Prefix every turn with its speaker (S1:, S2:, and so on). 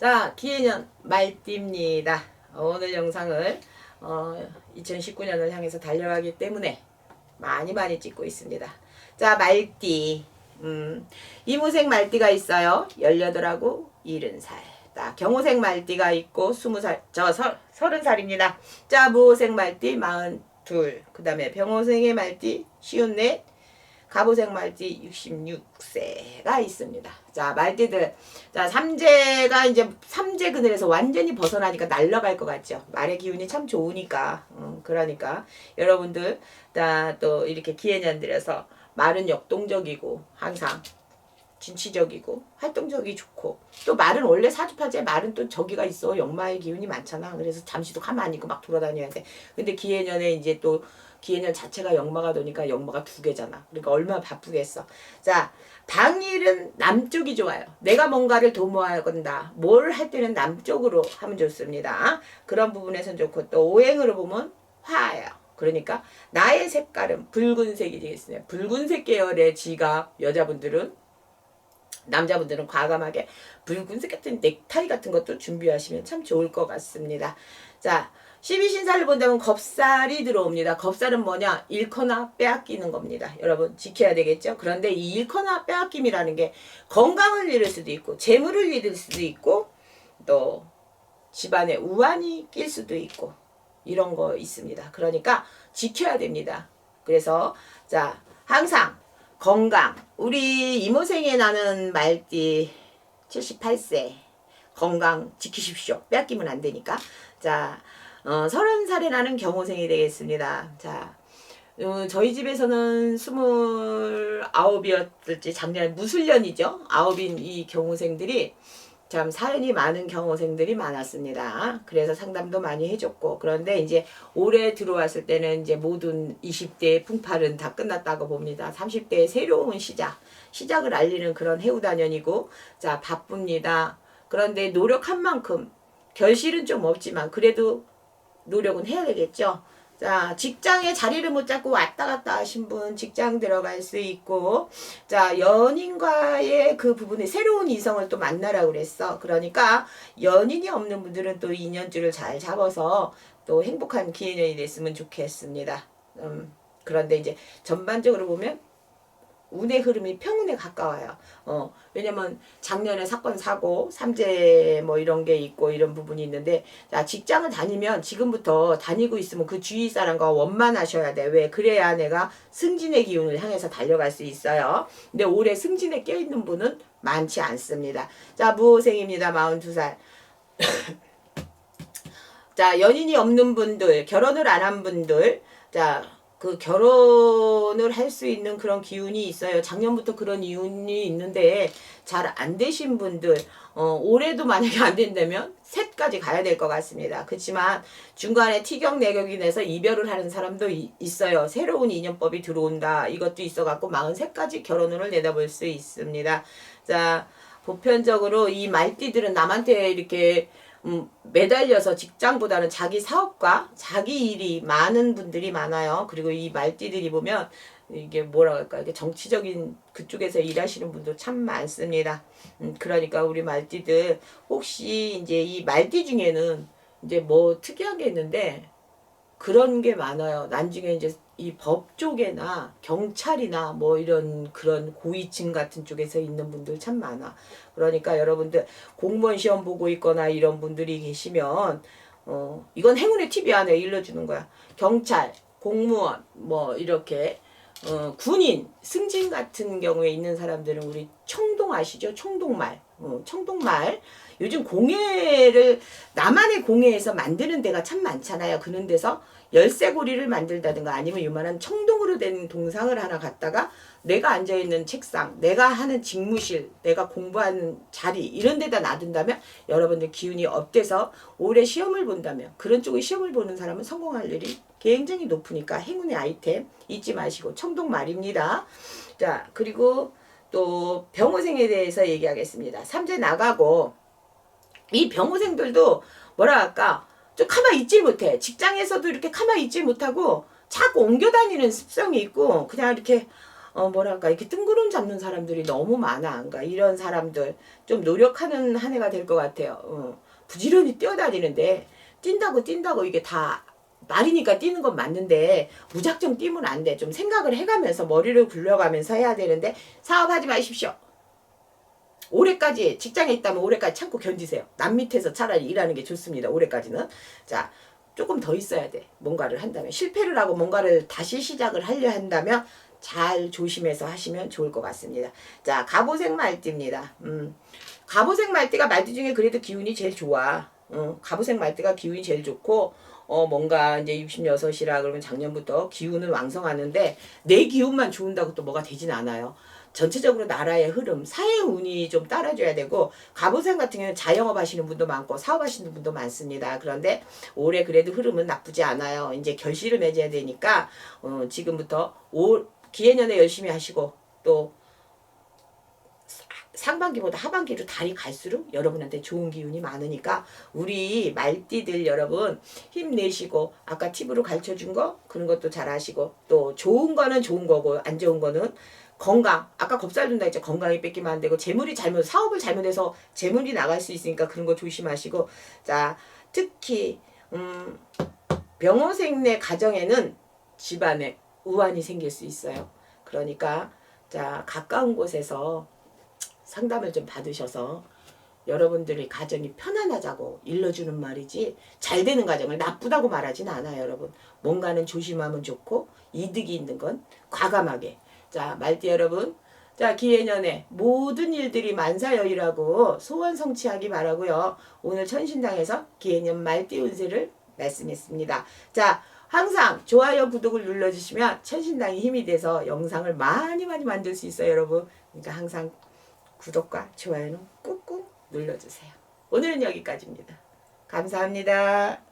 S1: 자, 기해년 말띠입니다. 오늘 영상을 어, 2019년을 향해서 달려가기 때문에 많이 많이 찍고 있습니다. 자, 말띠. 음, 이무생 말띠가 있어요. 18하고 70살. 자, 경호생 말띠가 있고 20살, 저 서, 30살입니다. 자, 무호생 말띠 42. 그 다음에 병호생의 말띠 54. 갑오생 말띠 66세가 있습니다. 자, 말띠들. 자, 삼재가 이제 삼재 그늘에서 완전히 벗어나니까 날아갈 것 같죠. 말의 기운이 참 좋으니까. 음, 그러니까 여러분들 다 또 이렇게 기해년들에서 말은 역동적이고 항상 진취적이고 활동적이 좋고 또 말은 원래 사주파제 말은 또 저기가 있어. 역마의 기운이 많잖아. 그래서 잠시도 가만히 있고 막 돌아다녀야 돼. 근데 기해년에 이제 또 기해년 자체가 역마가 되니까 역마가 두 개잖아. 그러니까 얼마나 바쁘겠어. 자 방일은 남쪽이 좋아요. 내가 뭔가를 도모하건다. 뭘 할 때는 남쪽으로 하면 좋습니다. 그런 부분에선 좋고 또 오행으로 보면 화예요. 그러니까 나의 색깔은 붉은색이 되겠습니다. 붉은색 계열의 지갑 여자분들은 남자분들은 과감하게 붉은색 같은 넥타이 같은 것도 준비하시면 참 좋을 것 같습니다. 자, 12신사를 본다면 겁살이 들어옵니다. 겁살은 뭐냐? 잃거나 빼앗기는 겁니다. 여러분 지켜야 되겠죠? 그런데 이 잃거나 빼앗김이라는 게 건강을 잃을 수도 있고 재물을 잃을 수도 있고 또 집안에 우환이 낄 수도 있고 이런 거 있습니다. 그러니까 지켜야 됩니다. 그래서 자 항상 건강 우리 이모생에 나는 말띠 78세 건강 지키십시오. 빼앗기면 안 되니까. 자, 어, 30살에 나는 경호생이 되겠습니다. 자, 어, 저희 집에서는 29이었을지 작년에 무술년이죠. 아홉인 이 경호생들이 참 사연이 많은 경호생들이 많았습니다. 그래서 상담도 많이 해줬고 그런데 이제 올해 들어왔을 때는 이제 모든 20대의 풍파는 다 끝났다고 봅니다. 30대의 새로운 시작, 시작을 알리는 그런 해우단연이고 자 바쁩니다. 그런데 노력한 만큼 결실은 좀 없지만 그래도 노력은 해야 되겠죠. 자, 직장에 자리를 못 잡고 왔다 갔다 하신 분 직장 들어갈 수 있고, 자, 연인과의 그 부분에 새로운 이성을 또 만나라 그랬어. 그러니까 연인이 없는 분들은 또 인연줄을 잘 잡아서 또 행복한 기회년이 됐으면 좋겠습니다. 음, 그런데 이제 전반적으로 보면 운의 흐름이 평운에 가까워요. 어, 왜냐면 작년에 사건 사고 삼재 뭐 이런 게 있고 이런 부분이 있는데 자, 직장을 다니면 지금부터 다니고 있으면 그 주위 사람과 원만하셔야 돼. 왜? 그래야 내가 승진의 기운을 향해서 달려갈 수 있어요. 근데 올해 승진에 껴 있는 분은 많지 않습니다. 자, 무호생입니다. 42살. 자, 연인이 없는 분들, 결혼을 안 한 분들, 자, 그 결혼을 할 수 있는 그런 기운이 있어요. 작년부터 그런 기운이 있는데 잘 안 되신 분들, 어, 올해도 만약에 안 된다면 셋까지 가야 될 것 같습니다. 그렇지만 중간에 티격 내격이 내서 이별을 하는 사람도 이- 있어요. 새로운 인연법이 들어온다. 이것도 있어갖고 43까지 결혼을 내다볼 수 있습니다. 자, 보편적으로 이 말띠들은 남한테 이렇게 음, 매달려서 직장보다는 자기 사업과 자기 일이 많은 분들이 많아요. 그리고 이 말띠들이 보면 이게 뭐라 할까 이게 정치적인 그쪽에서 일하시는 분도 참 많습니다. 음, 그러니까 우리 말띠들 혹시 이제 이 말띠 중에는 이제 뭐 특이한 게 있는데 그런 게 많아요. 나중에 이제 이 법 쪽에나 경찰이나 뭐 이런 그런 고위층 같은 쪽에서 있는 분들 참 많아. 그러니까 여러분들 공무원 시험 보고 있거나 이런 분들이 계시면 어 이건 행운의 팁이 안에 일러주는 거야. 경찰, 공무원 뭐 이렇게 어, 군인, 승진 같은 경우에 있는 사람들은 우리 청 동 아시죠? 청동말. 어, 청동말. 요즘 공예를 나만의 공예에서 만드는 데가 참 많잖아요. 그런 데서 열쇠고리를 만들다든가 아니면 요만한 청동으로 된 동상을 하나 갖다가 내가 앉아있는 책상, 내가 하는 직무실, 내가 공부하는 자리 이런 데다 놔둔다면 여러분들 기운이 업돼서 올해 시험을 본다면 그런 쪽에 시험을 보는 사람은 성공할 일이 굉장히 높으니까 행운의 아이템 잊지 마시고 청동 말입니다. 자 그리고 또 병호생에 대해서 얘기하겠습니다. 삼재 나가고 이 병호생들도 뭐라 할까 좀 가만히 있질 못해. 직장에서도 이렇게 가만히 있질 못하고 자꾸 옮겨 다니는 습성이 있고 그냥 이렇게 어, 어 뭐랄까 이렇게 뜬구름 잡는 사람들이 너무 많아. 그러니까 이런 사람들 좀 노력하는 한 해가 될 것 같아요. 어. 부지런히 뛰어다니는데 뛴다고 뛴다고 이게 다 말이니까 뛰는 건 맞는데 무작정 뛰면 안 돼. 좀 생각을 해가면서 머리를 굴려가면서 해야 되는데 사업하지 마십시오. 올해까지 직장에 있다면 올해까지 참고 견디세요. 남 밑에서 차라리 일하는 게 좋습니다. 올해까지는. 자, 조금 더 있어야 돼. 뭔가를 한다면. 실패를 하고 뭔가를 다시 시작을 하려 한다면 잘 조심해서 하시면 좋을 것 같습니다. 자, 갑오색 말띠입니다. 음. 갑오색 말띠가 말띠 중에 그래도 기운이 제일 좋아. 어, 갑오색 말띠가 기운이 제일 좋고, 어, 뭔가 이제 66이라 그러면 작년부터 기운은 왕성하는데, 내 기운만 좋은다고 또 뭐가 되진 않아요. 전체적으로 나라의 흐름, 사회 운이 좀 따라줘야 되고, 갑오생 같은 경우는 자영업 하시는 분도 많고, 사업 하시는 분도 많습니다. 그런데 올해 그래도 흐름은 나쁘지 않아요. 이제 결실을 맺어야 되니까, 어, 지금부터 올, 기해년에 열심히 하시고, 또, 상반기보다 하반기로 달이 갈수록 여러분한테 좋은 기운이 많으니까 우리 말띠들 여러분 힘내시고 아까 팁으로 가르쳐 준 거 그런 것도 잘 하시고 또 좋은 거는 좋은 거고 안 좋은 거는 건강. 아까 겁살 둔다 했죠. 건강이 뺏기면 안 되고 재물이 잘못 사업을 잘못해서 재물이 나갈 수 있으니까 그런 거 조심하시고. 자 특히 음 병호생내 가정에는 집안에 우환이 생길 수 있어요. 그러니까 자 가까운 곳에서 상담을 좀 받으셔서 여러분들의 가정이 편안하자고 일러주는 말이지 잘 되는 가정을 나쁘다고 말하진 않아요 여러분. 뭔가는 조심하면 좋고 이득이 있는 건 과감하게. 자 말띠 여러분. 자 기해년에 모든 일들이 만사여이라고 소원 성취하기 바라고요. 오늘 천신당에서 기해년 말띠 운세를 말씀했습니다. 자 항상 좋아요 구독을 눌러주시면 천신당이 힘이 돼서 영상을 많이 많이 만들 수 있어요 여러분. 그러니까 항상 구독과 좋아요는 꾹꾹 눌러주세요. 오늘은 여기까지입니다. 감사합니다.